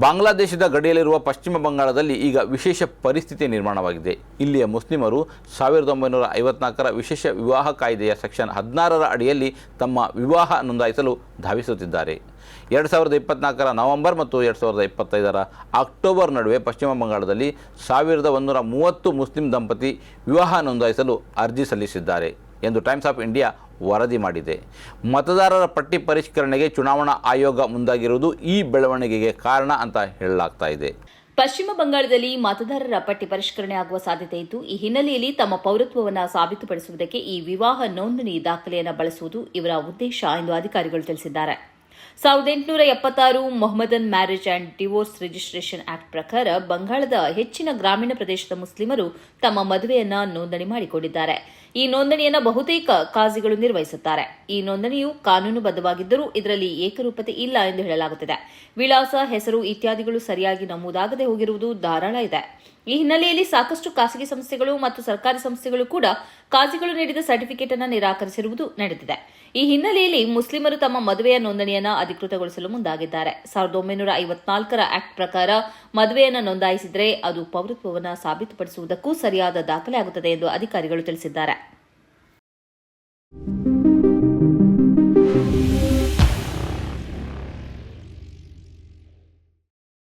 ಬಾಂಗ್ಲಾದೇಶದ ಗಡಿಯಲ್ಲಿರುವ ಪಶ್ಚಿಮ ಬಂಗಾಳದಲ್ಲಿ ಈಗ ವಿಶೇಷ ಪರಿಸ್ಥಿತಿ ನಿರ್ಮಾಣವಾಗಿದೆ. ಇಲ್ಲಿಯ ಮುಸ್ಲಿಮರು ಸಾವಿರದ ಒಂಬೈನೂರ ಐವತ್ನಾಲ್ಕರ ವಿಶೇಷ ವಿವಾಹ ಕಾಯ್ದೆಯ ಸೆಕ್ಷನ್ ಹದಿನಾರರ ಅಡಿಯಲ್ಲಿ ತಮ್ಮ ವಿವಾಹ ನೋಂದಾಯಿಸಲು ಧಾವಿಸುತ್ತಿದ್ದಾರೆ. ಎರಡು ಸಾವಿರದ ಇಪ್ಪತ್ನಾಲ್ಕರ ನವೆಂಬರ್ ಮತ್ತು ಎರಡು ಸಾವಿರದ ಇಪ್ಪತ್ತೈದರ ಅಕ್ಟೋಬರ್ ನಡುವೆ ಪಶ್ಚಿಮ ಬಂಗಾಳದಲ್ಲಿ ಸಾವಿರದ ಒಂದೂರ ಮೂವತ್ತು ಮುಸ್ಲಿಂ ದಂಪತಿ ವಿವಾಹ ನೋಂದಾಯಿಸಲು ಅರ್ಜಿ ಸಲ್ಲಿಸಿದ್ದಾರೆ. ಎಂದು ಟೈಮ್ಸ್ ಆಫ್ ಇಂಡಿಯಾ ವರದಿ ಮಾಡಿದೆ. ಮತದಾರರ ಪಟ್ಟಿ ಪರಿಷ್ಕರಣೆಗೆ ಚುನಾವಣಾ ಆಯೋಗ ಮುಂದಾಗಿರುವುದು ಈ ಬೆಳವಣಿಗೆಗೆ ಕಾರಣ ಅಂತ ಹೇಳಲಾಗ್ತಾ ಇದೆ. ಪಶ್ಚಿಮ ಬಂಗಾಳದಲ್ಲಿ ಮತದಾರರ ಪಟ್ಟಿ ಪರಿಷ್ಕರಣೆ ಆಗುವ ಸಾಧ್ಯತೆ ಇದ್ದು, ಈ ಹಿನ್ನೆಲೆಯಲ್ಲಿ ತಮ್ಮ ಪೌರತ್ವವನ್ನು ಸಾಬೀತುಪಡಿಸುವುದಕ್ಕೆ ಈ ವಿವಾಹ ನೋಂದಣಿ ದಾಖಲೆಯನ್ನು ಬಳಸುವುದು ಇವರ ಉದ್ದೇಶ ಎಂದು ಅಧಿಕಾರಿಗಳು ತಿಳಿಸಿದ್ದಾರೆ. ಸಾವಿರದ ಎಂಟುನೂರ ಎಪ್ಪತ್ತಾರು Mohammedan marriage and divorce registration act ಪ್ರಕಾರ ಬಂಗಾಳದ ಹೆಚ್ಚಿನ ಗ್ರಾಮೀಣ ಪ್ರದೇಶದ ಮುಸ್ಲಿಮರು ತಮ್ಮ ಮದುವೆಯನ್ನ ನೋಂದಣಿ ಮಾಡಿಕೊಂಡಿದ್ದಾರೆ. ಈ ನೋಂದಣಿಯನ್ನು ಬಹುತೇಕ ಕಾಜಿಗಳು ನಿರ್ವಹಿಸುತ್ತಾರೆ. ಈ ನೋಂದಣಿಯು ಕಾನೂನುಬದ್ಧವಾಗಿದ್ದರೂ ಇದರಲ್ಲಿ ಏಕರೂಪತೆ ಇಲ್ಲ ಎಂದು ಹೇಳಲಾಗುತ್ತಿದೆ. ವಿಳಾಸ, ಹೆಸರು ಇತ್ಯಾದಿಗಳು ಸರಿಯಾಗಿ ನಮೂದಾಗದೆ ಹೋಗಿರುವುದು ಧಾರಾಳ ಇದೆ. ಈ ಹಿನ್ನೆಲೆಯಲ್ಲಿ ಸಾಕಷ್ಟು ಖಾಸಗಿ ಸಂಸ್ಥೆಗಳು ಮತ್ತು ಸರ್ಕಾರಿ ಸಂಸ್ಥೆಗಳು ಕೂಡ ಕಾಜಿಗಳು ನೀಡಿದ ಸರ್ಟಿಫಿಕೇಟ್ ಅನ್ನು ನಿರಾಕರಿಸಿರುವುದು ನಡೆದಿದೆ. ಈ ಹಿನ್ನೆಲೆಯಲ್ಲಿ ಮುಸ್ಲಿಮರು ತಮ್ಮ ಮದುವೆಯ ನೋಂದಣಿಯನ್ನು ಅಧಿಕೃತಗೊಳಿಸಲು ಮುಂದಾಗಿದ್ದಾರೆ. ಸಾವಿರದ ಒಂಬೈನೂರ ಐವತ್ನಾಲ್ಕರ ಆಕ್ಟ್ ಪ್ರಕಾರ ಮದುವೆಯನ್ನು ನೋಂದಾಯಿಸಿದರೆ ಅದು ಪೌರತ್ವವನ್ನು ಸಾಬೀತುಪಡಿಸುವುದಕ್ಕೂ ಸರಿಯಾದ ದಾಖಲೆ ಆಗುತ್ತದೆ ಎಂದು ಅಧಿಕಾರಿಗಳು ತಿಳಿಸಿದ್ದಾರೆ.